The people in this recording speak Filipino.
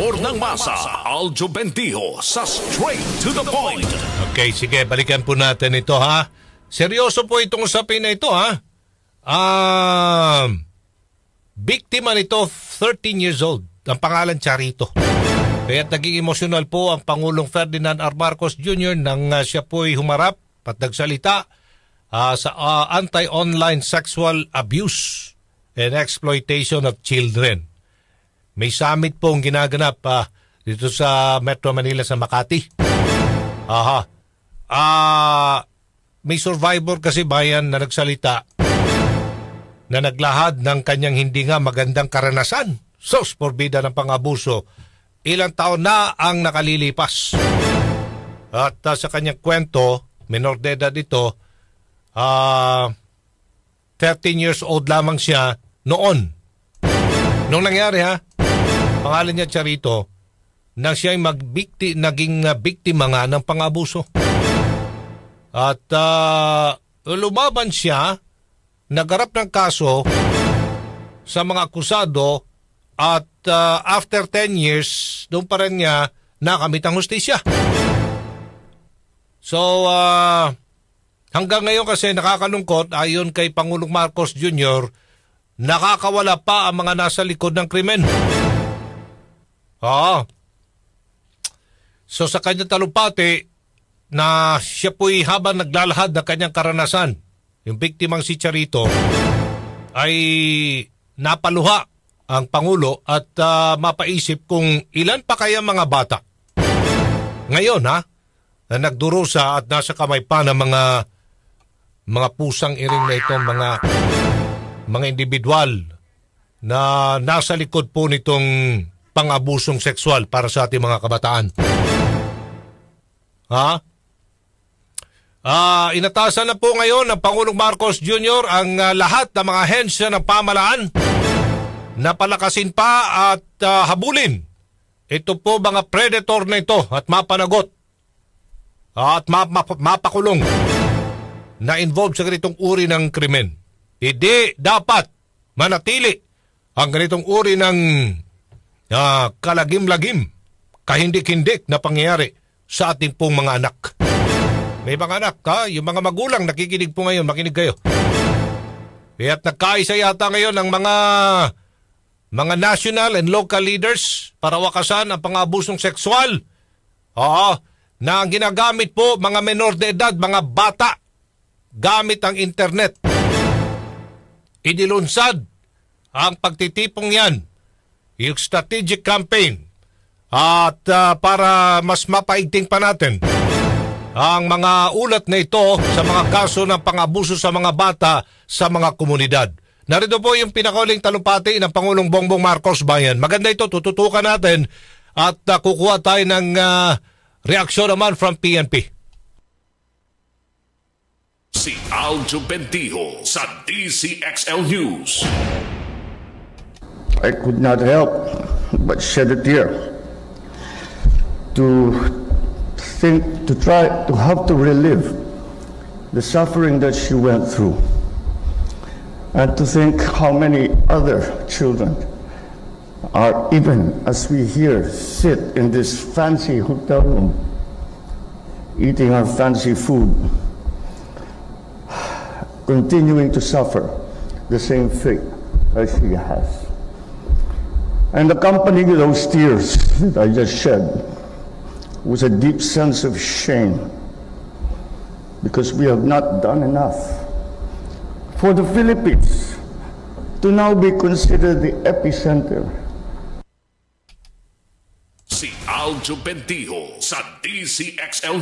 Senador ng masa, Aljo Bentijo, sa straight to the point. Okay, sige, balikan po natin ito ha. Seryoso po itong usapin na ito ha. Um, biktima nito, 13 years old. Ang pangalan Charito. Kaya naging emosyonal po ang Pangulong Ferdinand R. Marcos Jr. nang uh, siya po'y humarap at nagsalita ah, sa ah, anti-online sexual abuse and exploitation of children. May summit pong ginaganap ah, dito sa Metro Manila sa Makati. Aha. Ah, may survivor kasi bayan na nagsalita na naglahad ng kanyang hindi nga magandang karanasan. Sos, porbida ng pangabuso. Ilang taon na ang nakalilipas. At ah, sa kanyang kwento, minor de edad ito, ah 13 years old lamang siya noon. Nung nangyari ha, pangalan niya Charito, na siya ay magbikti, naging ah, biktima nga ng pangabuso. At ah, lumaban siya, nagarap ng kaso sa mga akusado at ah, after 10 years, doon pa rin niya nakamit ang hustisya. So, ah, hanggang ngayon kasi nakakalungkot, ayon kay Pangulong Marcos Jr., nakakawala pa ang mga nasa likod ng krimen. Oo. So sa kanyang talumpati, na siya po'y habang naglalahad ng kanyang karanasan, yung biktimang si Charito, ay napaluha ang Pangulo at ah, mapaisip kung ilan pa kaya mga bata. Ngayon ha, na nagdurusa at nasa kamay pa ng mga mga pusang iring na ito, mga mga individual na nasa likod po nitong pang-abusong sexual para sa ating mga kabataan. Ha? Ah, inatasan na po ngayon ng Pangulong Marcos Jr. ang ah, lahat ng mga hensya ng pamalaan na palakasin pa at ah, habulin. Ito po mga predator na ito at mapanagot at map- map- mapakulong na involved sa ganitong uri ng krimen. Hindi dapat manatili ang ganitong uri ng ah, kalagim-lagim, kahindik-hindik na pangyayari sa ating pong mga anak. May mga anak, ha? Yung mga magulang nakikinig po ngayon, makinig kayo. Kaya't nagkaisa yata ngayon ng mga mga national and local leaders para wakasan ang pang-abusong sexual. Oo, na ang ginagamit po mga menor de edad, mga bata, gamit ang internet. Inilunsad ang pagtitipong yan, yung strategic campaign, at ah, para mas mapaigting pa natin ang mga ulat na ito sa mga kaso ng pangabuso sa mga bata sa mga komunidad. Narito po yung pinakauling talumpati ng Pangulong Bongbong Marcos Bayan. Maganda ito, tututukan natin at ah, kukuha tayo ng ah, reaksyon naman from PNP. Si Aljo Bentijo sa DCXL News. I could not help but shed a tear to think, to try, to have to relive the suffering that she went through, and to think how many other children are, even as we here sit in this fancy hotel room, eating our fancy food, continuing to suffer the same fate as she has. And accompanying those tears that I just shed was a deep sense of shame because we have not done enough for the Philippines to now be considered the epicenter. Si Aljo sa DCXL